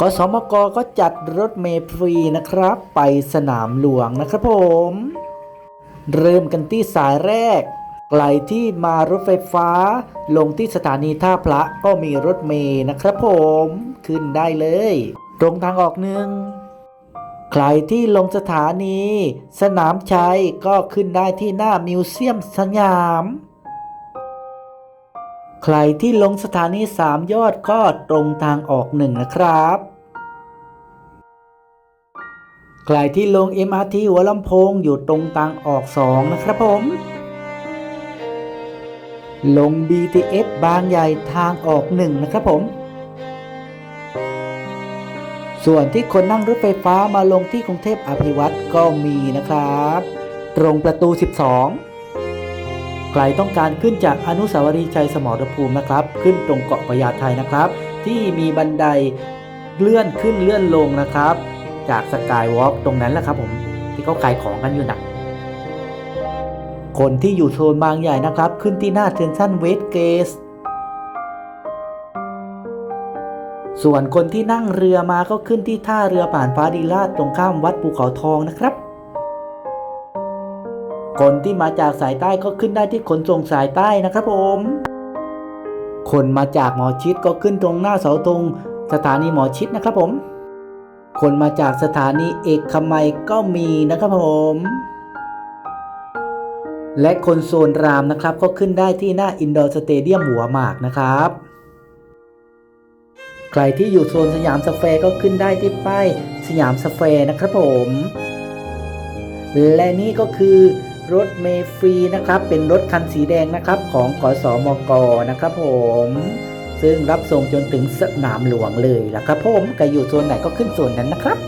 ขอสมกก็จัดรถเมล์ฟรีนะครับ ไปสนามหลวงนะครับผม เริ่มกันที่สายแรกใครที่มารถไฟฟ้า ลงที่สถานีท่าพระก็มีรถเมล์นะครับผม ขึ้นได้เลย ตรงทางออกหนึ่งใครที่ลงสถานี สนามชัยก็ขึ้นได้ที่หน้ามิวเซียมสยาม ใครที่ลงสถานีสามยอดก็ตรงทางออกหนึ่งนะครับ ใครที่ลง MRT หัวลำโพงอยู่ตรงทางออกสองนะครับผม ลง BTS บางใหญ่ทางออกหนึ่งนะครับผม ส่วนที่คนนั่งรถไฟฟ้ามาลงที่กรุงเทพอภิวัตรก็มีนะครับ ตรงประตู 12 รต้องการขึ้นจากอนุสาวรีย์ชัยสมรภูมินะครับ ขึ้นตรงเกาะพญาไทนะครับ ที่มีบันไดเลื่อนขึ้นเลื่อนลงนะครับ จากสกายวอล์กตรงนั้นแหละครับผมที่เขาขายของกันอยู่นะคนที่อยู่โซนบางใหญ่นะครับ ขึ้นที่หน้าเทนชันเวสเกสส่วนคนที่นั่งเรือมาก็ขึ้นที่ท่าเรือผ่านฟ้าดีลาดตรงข้ามวัดภูเขาทองนะครับ คนที่มาจากสายใต้ก็ขึ้นได้ที่ขนส่งสายใต้นะครับผม คนมาจากหมอชิดก็ขึ้นตรงหน้าเสาธงสถานีหมอชิดนะครับผม คนมาจากสถานีเอกมัยก็มีนะครับผม และคนโซนรามนะครับก็ขึ้นได้ที่หน้าอินดอร์สเตเดียมหัวหมากนะครับ ใครที่อยู่โซนสยามสแควร์ก็ขึ้นได้ที่ป้ายสยามสแควร์นะครับผม และนี่ก็คือ รถเมฟรีนะครับ เป็นรถคันสีแดงนะครับของกสมกนะครับผม ซึ่งรับส่งจนถึงสนามหลวงเลยล่ะครับผมใครอยู่โซนไหนก็ขึ้นโซนนั้นนะครับ